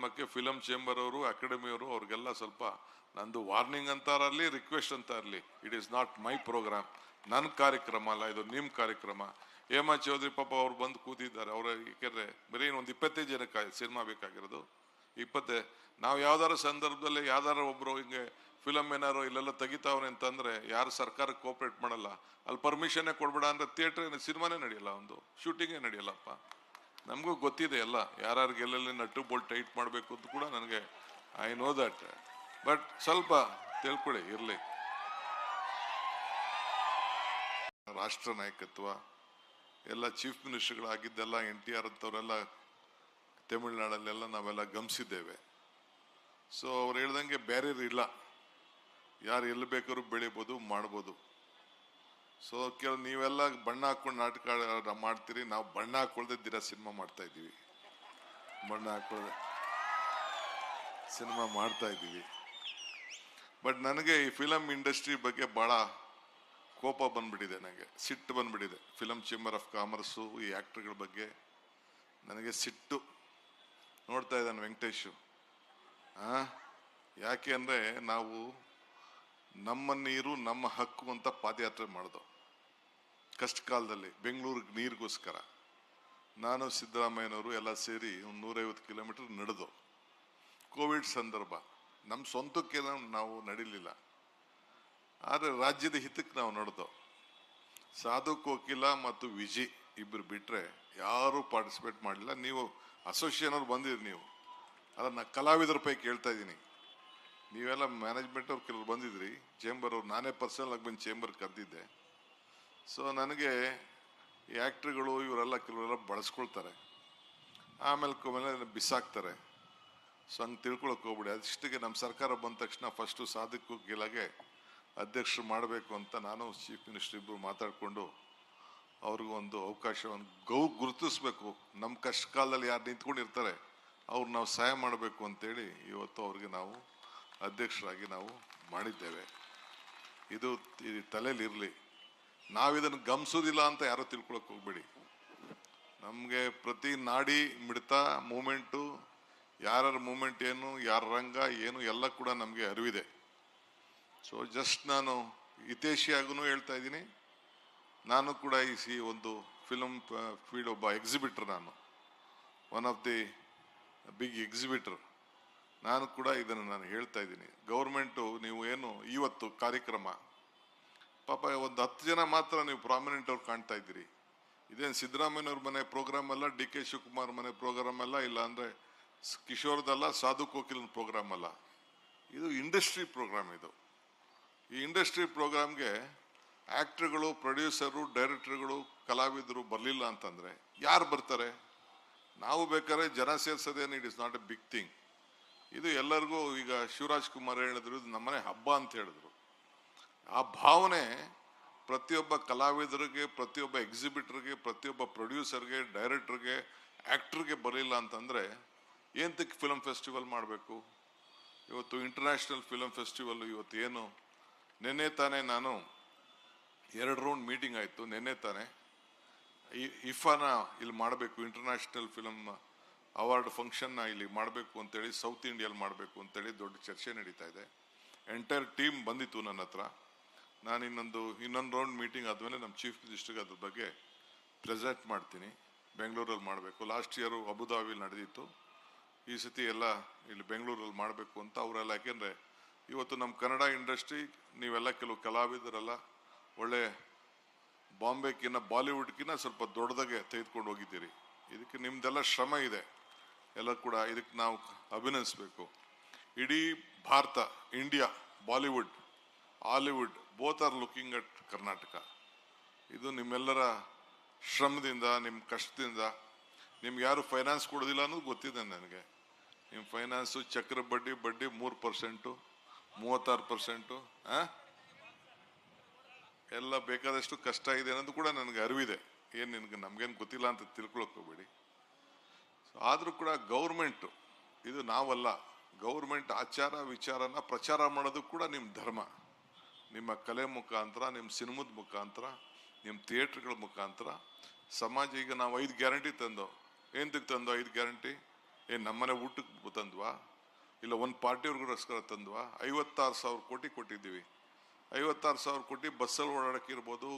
ಕಾರ್ಯಕ್ರಮಕ್ಕೆ film chamber ಅವರು ಅಕಾಡೆಮಿಯವರು, ಅವ್ರಿಗೆಲ್ಲ ಸ್ವಲ್ಪ ನಂದು ವಾರ್ನಿಂಗ್ ಅಂತಾರಲ್ಲಿ ರಿಕ್ವೆಸ್ಟ್ ಅಂತ ಇರಲಿ it is not my program ನನ್ನ ಕಾರ್ಯಕ್ರಮ ಅಲ್ಲ, ಇದು ನಿಮ್ಮ ಕಾರ್ಯಕ್ರಮ. ಹೇಮಾ ಚೌಧರಿ ಪಾಪ ಅವ್ರು ಬಂದು ಕೂತಿದ್ದಾರೆ. ಅವರ ಏಕೆಂದರೆ ಬರೀ ಒಂದು ಇಪ್ಪತ್ತೈದು ಜನಕ್ಕೆ ಸಿನಿಮಾ ಬೇಕಾಗಿರೋದು. ಇಪ್ಪತ್ತೇ, ನಾವು ಯಾವ್ದಾರ ಸಂದರ್ಭದಲ್ಲಿ ಯಾವ್ದಾರ ಒಬ್ರು ಹಿಂಗೆ ಫಿಲಮ್ ಏನಾರು ಇಲ್ಲೆಲ್ಲ ತೆಗಿತಾವ್ರೆ ಅಂತಂದ್ರೆ ಯಾರು ಸರ್ಕಾರಕ್ಕೆ ಕೋಪರೇಟ್ ಮಾಡಲ್ಲ. ಅಲ್ಲಿ ಪರ್ಮಿಷನ್ನೇ ಕೊಡ್ಬೇಡ ಅಂದ್ರೆ ಥಿಯೇಟರ್ ಸಿನಿಮಾನೇ ನಡೆಯಲ್ಲ ಒಂದು ಶೂಟಿಂಗೇ ನಡೆಯಲ್ಲಪ್ಪ. ನಮಗೂ ಗೊತ್ತಿದೆ ಎಲ್ಲ. ಯಾರು ಎಲ್ಲೆಲ್ಲಿ ನಟ್ಟು ಬೋಲ್ಟ್ ಟೈಟ್ ಮಾಡಬೇಕು ಅಂತ ಕೂಡ ನನಗೆ ಐ ನೋ ದಟ್ ಬಟ್ ಸ್ವಲ್ಪ ತಿಳ್ಕೊಳ್ಳಿ ಇರಲಿ. ರಾಷ್ಟ್ರ ನಾಯಕತ್ವ, ಎಲ್ಲ ಚೀಫ್ ಮಿನಿಸ್ಟರ್ಗಳಾಗಿದ್ದೆಲ್ಲ ಎನ್ ಟಿ ಆರ್ ಅಂತವರೆಲ್ಲ ತಮಿಳ್ನಾಡಲ್ಲೆಲ್ಲ ನಾವೆಲ್ಲ ಗಮನಿಸಿದ್ದೇವೆ ಸೊ ಅವ್ರು ಹೇಳ್ದಂಗೆ ಬ್ಯಾರಿಯರ್ ಇಲ್ಲ. ಯಾರು ಎಲ್ಲಿ ಬೇಕಾದ್ರೂ ಬೆಳಿಬೋದು, ಮಾಡ್ಬೋದು. ಸೊ ಕೆಲವು ನೀವೆಲ್ಲ ಬಣ್ಣ ಹಾಕೊಂಡು ನಾಟಕ ಮಾಡ್ತೀರಿ, ನಾವು ಬಣ್ಣ ಹಾಕೊಳ್ದೆ ದಿನ ಸಿನಿಮಾ ಮಾಡ್ತಾ ಇದ್ದೀವಿ. ಬಣ್ಣ ಹಾಕೊಳ್ಳದೆ ಸಿನಿಮಾ ಮಾಡ್ತಾ ಇದ್ದೀವಿ. ಬಟ್ ನನಗೆ ಈ ಫಿಲಮ್ ಇಂಡಸ್ಟ್ರಿ ಬಗ್ಗೆ ಭಾಳ ಕೋಪ ಬಂದ್ಬಿಟ್ಟಿದೆ ನನಗೆ ಸಿಟ್ಟು ಬಂದ್ಬಿಟ್ಟಿದೆ. ಫಿಲಮ್ ಚೇಂಬರ್ ಆಫ್ ಕಾಮರ್ಸು ಈ ಆ್ಯಕ್ಟ್ರ್ಗಳ ಬಗ್ಗೆ ನನಗೆ ಸಿಟ್ಟು. ನೋಡ್ತಾ ಇದ್ದಾನೆ ವೆಂಕಟೇಶು. ಹಾಂ ಯಾಕೆ ಅಂದರೆ ನಾವು ನಮ್ಮ ನೀರು, ನಮ್ಮ ಹಕ್ಕು ಅಂತ ಪಾದಯಾತ್ರೆ ಮಾಡ್ದೋ ಕಷ್ಟ ಕಾಲದಲ್ಲಿ ಬೆಂಗಳೂರಿಗೆ ನೀರಿಗೋಸ್ಕರ. ನಾನು ಸಿದ್ದರಾಮಯ್ಯನವರು ಎಲ್ಲ ಸೇರಿ ಒಂದು ನೂರೈವತ್ತು ಕಿಲೋಮೀಟರ್ ನಡೆದು ಕೋವಿಡ್ ಸಂದರ್ಭ, ನಮ್ಮ ಸ್ವಂತಕ್ಕೆ ನಾವು ನಡೀಲಿಲ್ಲ. ಆದರೆ ರಾಜ್ಯದ ಹಿತಕ್ಕೆ ನಾವು ನಡೆದು ಸಾಧು ಕೋಕಿಲ ಮತ್ತು ವಿಜಿ ಇಬ್ಬರು ಬಿಟ್ಟರೆ ಯಾರೂ ಪಾರ್ಟಿಸಿಪೇಟ್ ಮಾಡಲಿಲ್ಲ. ನೀವು ಅಸೋಸಿಯೇಷನ್ ಅವ್ರು ಬಂದಿರಿ ನೀವು. ಅದನ್ನು ಕಲಾವಿದರ ಪೈ ಕೇಳ್ತಾ ಇದ್ದೀನಿ. ನೀವೆಲ್ಲ ಮ್ಯಾನೇಜ್ಮೆಂಟ್ ಅವ್ರು ಕೆಲವ್ರು ಬಂದಿದ್ರಿ ಚೇಂಬರ್ ಅವ್ರು, ನಾನೇ ಪರ್ಸನಲ್ ಆಗಿ ಬಂದು ಚೇಂಬರ್ ಕರೆದಿದ್ದೆ. ಸೊ ನನಗೆ ಈ ಆ್ಯಕ್ಟ್ರಿಗಳು ಇವರೆಲ್ಲ ಕೆಲವರೆಲ್ಲ ಬಳಸ್ಕೊಳ್ತಾರೆ. ಆಮೇಲೆ ಕೊಮೇಲೆ ಬಿಸಾಕ್ತಾರೆ. ಸೊ ಹಂಗೆ ತಿಳ್ಕೊಳಕ್ ಹೋಗ್ಬಿಡಿ. ಅದಿಷ್ಟಿಗೆ ನಮ್ಮ ಸರ್ಕಾರ ಬಂದ ತಕ್ಷಣ ಫಸ್ಟು ಸಾಧಕ ಗಿಲಾಗೆ ಅಧ್ಯಕ್ಷರು ಮಾಡಬೇಕು ಅಂತ ನಾನು ಚೀಫ್ ಮಿನಿಸ್ಟರ್ ಇಬ್ಬರು ಮಾತಾಡಿಕೊಂಡು ಅವ್ರಿಗೂ ಒಂದು ಅವಕಾಶವನ್ನು ಗೌ ಗುರುತಿಸ್ಬೇಕು. ನಮ್ಮ ಕಷ್ಟ ಕಾಲದಲ್ಲಿ ಯಾರು ನಿಂತ್ಕೊಂಡಿರ್ತಾರೆ, ಅವ್ರು ನಾವು ಸಹಾಯ ಮಾಡಬೇಕು ಅಂತೇಳಿ ಇವತ್ತು ಅವ್ರಿಗೆ ನಾವು ಅಧ್ಯಕ್ಷರಾಗಿ ನಾವು ಮಾಡಿದ್ದೇವೆ. ಇದು ಈ ತಲೆಯಲ್ಲಿ ಇರಲಿ. ನಾವಿದನ್ನು ಗಮನಿಸೋದಿಲ್ಲ ಅಂತ ಯಾರೂ ತಿಳ್ಕೊಳಕ್ಕೆ ಹೋಗ್ಬೇಡಿ. ನಮಗೆ ಪ್ರತಿ ನಾಡಿ ಮಿಡಿತ ಮೂಮೆಂಟು, ಯಾರ್ಯಾರ ಮೂಮೆಂಟ್ ಏನು, ಯಾರ ರಂಗ ಏನು, ಎಲ್ಲ ಕೂಡ ನಮಗೆ ಅರಿವಿದೆ. ಸೊ ಜಸ್ಟ್ ನಾನು ಹಿತೇಶಿಯಾಗೂ ಹೇಳ್ತಾ ಇದ್ದೀನಿ. ನಾನು ಕೂಡ ಈ ಸಿ ಒಂದು ಫಿಲಮ್ ಫೀಲ್ಡ್ ಒಬ್ಬ ಎಕ್ಸಿಬಿಟರ್ ನಾನು. One of the big exhibitor ನಾನು ಕೂಡ ಇದನ್ನು ನಾನು ಹೇಳ್ತಾ ಇದ್ದೀನಿ. ಗೌರ್ಮೆಂಟು ನೀವು ಏನು ಇವತ್ತು ಕಾರ್ಯಕ್ರಮ, ಪಾಪ ಒಂದು ಹತ್ತು ಜನ ಮಾತ್ರ ನೀವು ಪ್ರಾಮಿನೆಂಟ್ ಅವ್ರು ಕಾಣ್ತಾ ಇದ್ದೀರಿ. ಇದೇನು ಸಿದ್ದರಾಮಯ್ಯವ್ರ ಮನೆ ಪ್ರೋಗ್ರಾಮ್ ಅಲ್ಲ, ಡಿ ಕೆ ಶಿವಕುಮಾರ್ ಮನೆ ಪ್ರೋಗ್ರಾಮ್ ಅಲ್ಲ ಇಲ್ಲ ಅಂದರೆ ಕಿಶೋರ್ದಲ್ಲ ಸಾಧು ಕೋಕಿಲನ ಪ್ರೋಗ್ರಾಮ್ ಅಲ್ಲ. ಇದು ಇಂಡಸ್ಟ್ರಿ ಪ್ರೋಗ್ರಾಮ್ ಇದು. ಈ ಇಂಡಸ್ಟ್ರಿ ಪ್ರೋಗ್ರಾಮ್ಗೆ ಆ್ಯಕ್ಟ್ರುಗಳು ಪ್ರೊಡ್ಯೂಸರು ಡೈರೆಕ್ಟರ್ಗಳು ಕಲಾವಿದರು ಬರಲಿಲ್ಲ ಅಂತಂದರೆ ಯಾರು ಬರ್ತಾರೆ? ನಾವು ಬೇಕಾದ್ರೆ ಜನ ಸೇರ್ಸೋದೇನು it is not a big thing ಇದು ಎಲ್ಲರಿಗೂ ಈಗ ಶಿವರಾಜ್ ಕುಮಾರ್ ಹೇಳಿದ್ರು, ಇದು ನಮ್ಮನೆ ಹಬ್ಬ ಅಂತ ಹೇಳಿದ್ರು. ಆ ಭಾವನೆ ಪ್ರತಿಯೊಬ್ಬ ಕಲಾವಿದರಿಗೆ, ಪ್ರತಿಯೊಬ್ಬ ಎಕ್ಸಿಬಿಟರ್ಗೆ ಪ್ರತಿಯೊಬ್ಬ ಪ್ರೊಡ್ಯೂಸರ್ಗೆ ಡೈರೆಕ್ಟರ್ಗೆ ಆ್ಯಕ್ಟ್ರಿಗೆ ಬರಲಿಲ್ಲ ಅಂತಂದರೆ ಏನಕ್ಕೆ ಫಿಲಮ್ ಫೆಸ್ಟಿವಲ್ ಮಾಡಬೇಕು? ಇವತ್ತು ಇಂಟರ್ನ್ಯಾಷನಲ್ ಫಿಲಮ್ ಫೆಸ್ಟಿವಲ್ ಇವತ್ತು ಏನು? ನಿನ್ನೆ ತಾನೇ ನಾನು ಎರಡು ರೌಂಡ್ ಮೀಟಿಂಗ್ ಆಯಿತು, ನಿನ್ನೆ ತಾನೇ. ಇಫಾನ ಇಲ್ಲಿ ಮಾಡಬೇಕು ಇಂಟರ್ನ್ಯಾಷನಲ್ ಫಿಲಮ್ ಅವಾರ್ಡ್ ಫಂಕ್ಷನ್ನ ಇಲ್ಲಿ ಮಾಡಬೇಕು ಅಂತೇಳಿ ಸೌತ್ ಇಂಡಿಯಲ್ಲಿ ಮಾಡಬೇಕು ಅಂತೇಳಿ ದೊಡ್ಡ ಚರ್ಚೆ ನಡೀತಾ ಇದೆ. ಎಂಟೈರ್ ಟೀಮ್ ಬಂದಿತ್ತು ನನ್ನ ಹತ್ರ. ನಾನು ಇನ್ನೊಂದು ಇನ್ನೊಂದು ರೌಂಡ್ ಮೀಟಿಂಗ್ ಆದಮೇಲೆ ನಮ್ಮ ಚೀಫ್ ಮಿನಿಸ್ಟರ್ಗೆ ಅದ್ರ ಬಗ್ಗೆ ಪ್ರೆಸೆಂಟ್ ಮಾಡ್ತೀನಿ. ಬೆಂಗಳೂರಲ್ಲಿ ಮಾಡಬೇಕು. ಲಾಸ್ಟ್ ಇಯರು ಅಬುದಾಬಿಲಿ ನಡೆದಿತ್ತು. ಈ ಸತಿ ಎಲ್ಲ ಇಲ್ಲಿ ಬೆಂಗಳೂರಲ್ಲಿ ಮಾಡಬೇಕು ಅಂತ ಅವರೆಲ್ಲ, ಯಾಕೆಂದರೆ ಇವತ್ತು ನಮ್ಮ ಕನ್ನಡ ಇಂಡಸ್ಟ್ರಿ ನೀವೆಲ್ಲ ಕೆಲವು ಕಲಾವಿದರೆಲ್ಲ ಒಳ್ಳೆ ಬಾಂಬೆಕಿನ್ನ ಬಾಲಿವುಡ್ಕಿನ್ನ ಸ್ವಲ್ಪ ದೊಡ್ಡದಾಗೆ ತೆಗೆದುಕೊಂಡು ಹೋಗಿದ್ದೀರಿ. ಇದಕ್ಕೆ ನಿಮ್ದೆಲ್ಲ ಶ್ರಮ ಇದೆ. ಎಲ್ಲ ಕೂಡ ಇದಕ್ಕೆ ನಾವು ಅಭಿನಯಿಸ್ಬೇಕು. ಇಡೀ Bharat India Bollywood Hollywood both are looking at Karnataka ಇದು ನಿಮ್ಮೆಲ್ಲರ ಶ್ರಮದಿಂದ ನಿಮ್ಮ ಕಷ್ಟದಿಂದ. ನಿಮ್ಗೆ ಯಾರು ಫೈನಾನ್ಸ್ ಕೊಡೋದಿಲ್ಲ ಅನ್ನೋದು ಗೊತ್ತಿದೆ ನನಗೆ. ನಿಮ್ಮ ಫೈನಾನ್ಸು ಚಕ್ರ ಬಡ್ಡಿ ಬಡ್ಡಿ ಮೂರು ಪರ್ಸೆಂಟು ಮೂವತ್ತಾರು ಪರ್ಸೆಂಟು ಎಲ್ಲ ಬೇಕಾದಷ್ಟು ಕಷ್ಟ ಇದೆ ಅನ್ನೋದು ಕೂಡ ನನಗೆ ಅರಿವಿದೆ. ಏನು ನಿನಗೆ ನಮಗೇನು ಗೊತ್ತಿಲ್ಲ ಅಂತ ತಿಳ್ಕೊಳಕ್ ಹೋಗ್ಬೇಡಿ. ಆದರೂ ಕೂಡ ಗೌರ್ಮೆಂಟು, ಇದು ನಾವಲ್ಲ, ಗೌರ್ಮೆಂಟ್ ಆಚಾರ ವಿಚಾರನ ಪ್ರಚಾರ ಮಾಡೋದು ಕೂಡ ನಿಮ್ಮ ಧರ್ಮ. ನಿಮ್ಮ ಕಲೆ ಮುಖಾಂತರ ನಿಮ್ಮ ಸಿನಿಮದ ಮುಖಾಂತರ ನಿಮ್ಮ ಥಿಯೇಟ್ರ್ಗಳ ಮುಖಾಂತರ. ಸಮಾಜ, ಈಗ ನಾವು ಐದು ಗ್ಯಾರಂಟಿ ತಂದೋ ಏನಕ್ಕೆ ತಂದೋ ಐದು ಗ್ಯಾರಂಟಿ? ಏನು ನಮ್ಮನೆ ಊಟಕ್ಕೆ ತಂದ್ವಾ? ಇಲ್ಲ ಒಂದು ಪಾರ್ಟಿಯವ್ರಿಗೋಸ್ಕರ ತಂದ್ವಾ? ಐವತ್ತಾರು ಸಾವಿರ ಕೋಟಿ ಕೊಟ್ಟಿದ್ದೀವಿ. ಐವತ್ತಾರು ಸಾವಿರ ಕೋಟಿ ಬಸ್ಸಲ್ಲಿ ಓಡಾಡಕ್ಕೆ ಇರ್ಬೋದು